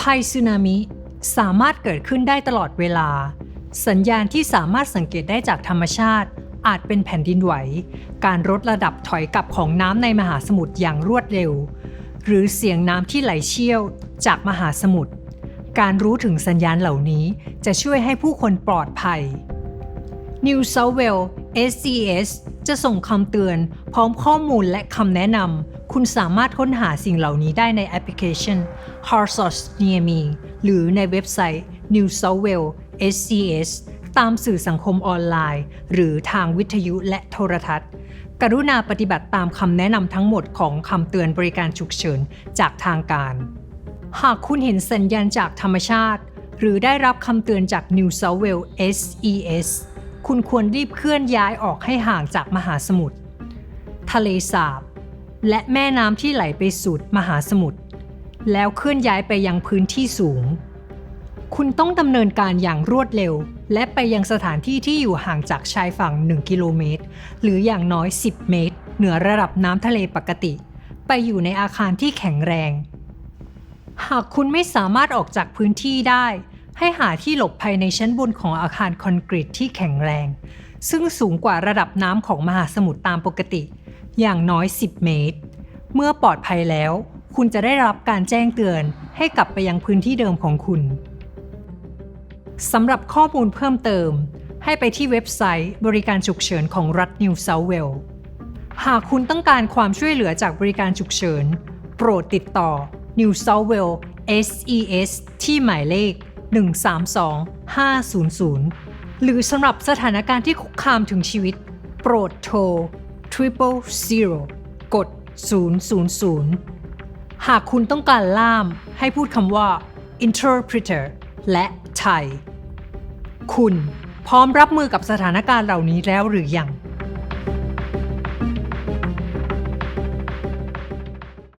ภัยสึนามิสามารถเกิดขึ้นได้ตลอดเวลา สัญญาณที่สามารถสังเกตได้จากธรรมชาติ อาจเป็นแผ่นดินไหว การลดระดับถอยกลับของน้ำในมหาสมุทรอย่างรวดเร็ว หรือเสียงน้ำที่ไหลเชี่ยวจากมหาสมุทรการรู้ถึงสัญญาณเหล่านี้จะช่วยให้ผู้คนปลอดภัย New South Wales SCS จะส่งคำเตือนพร้อมข้อมูลและคำแนะนำ คุณสามารถค้นหาสิ่งเหล่านี้ได้ในแอปพลิเคชัน h a r Source Near Me หรือในเว็บไซต์ New South Wales SCS ตามสื่อสังคมออนไลน์ หรือทางวิทยุและโทรทัศน์ กรุณาปฏิบัติตามคำแนะนำทั้งหมดของคำเตือนบริการฉุกเฉินจากทางการ หากคุณเห็นสัญญาณจากธรรมชาติ หรือได้รับคำเตือนจาก New South Wales SES คุณควรรีบเคลื่อนย้ายออกให้ห่างจากมหาสมุทรทะเลสาบ และแม่น้ำที่ไหลไปสู่มหาสมุทรแล้วเคลื่อนย้ายไปยังพื้นที่สูง คุณต้องดำเนินการอย่างรวดเร็ว และไปยังสถานที่ที่อยู่ห่างจากชายฝั่ง 1 กิโลเมตร หรืออย่างน้อย 10 เมตร เหนือระดับน้ำทะเลปกติ ไปอยู่ในอาคารที่แข็งแรง หากคุณไม่สามารถออกจากพื้นที่ได้ ให้หาที่หลบภัยในชั้นบนของอาคารคอนกรีตที่แข็งแรง ซึ่งสูงกว่าระดับน้ำของมหาสมุทรตามปกติ อย่างน้อย 10 เมตร เมื่อปลอดภัยแล้ว คุณจะได้รับการแจ้งเตือนให้กลับไปยังพื้นที่เดิมของคุณสำหรับข้อมูลเพิ่มเติม ให้ไปที่เว็บไซต์บริการฉุกเฉินของรัฐนิวเซาเวลหากคุณต้องการความช่วยเหลือจากบริการฉุกเฉิน โปรดติดต่อ New South Wales SES ที่หมายเลข 132 500 หรือสำหรับสถานการณ์ที่คุกคามถึงชีวิต โปรดโทร triple zero กด 000 หากคุณต้องการล่ามให้พูดคำว่า interpreter และไทย คุณพร้อมรับมือกับสถานการณ์เหล่านี้แล้วหรือยัง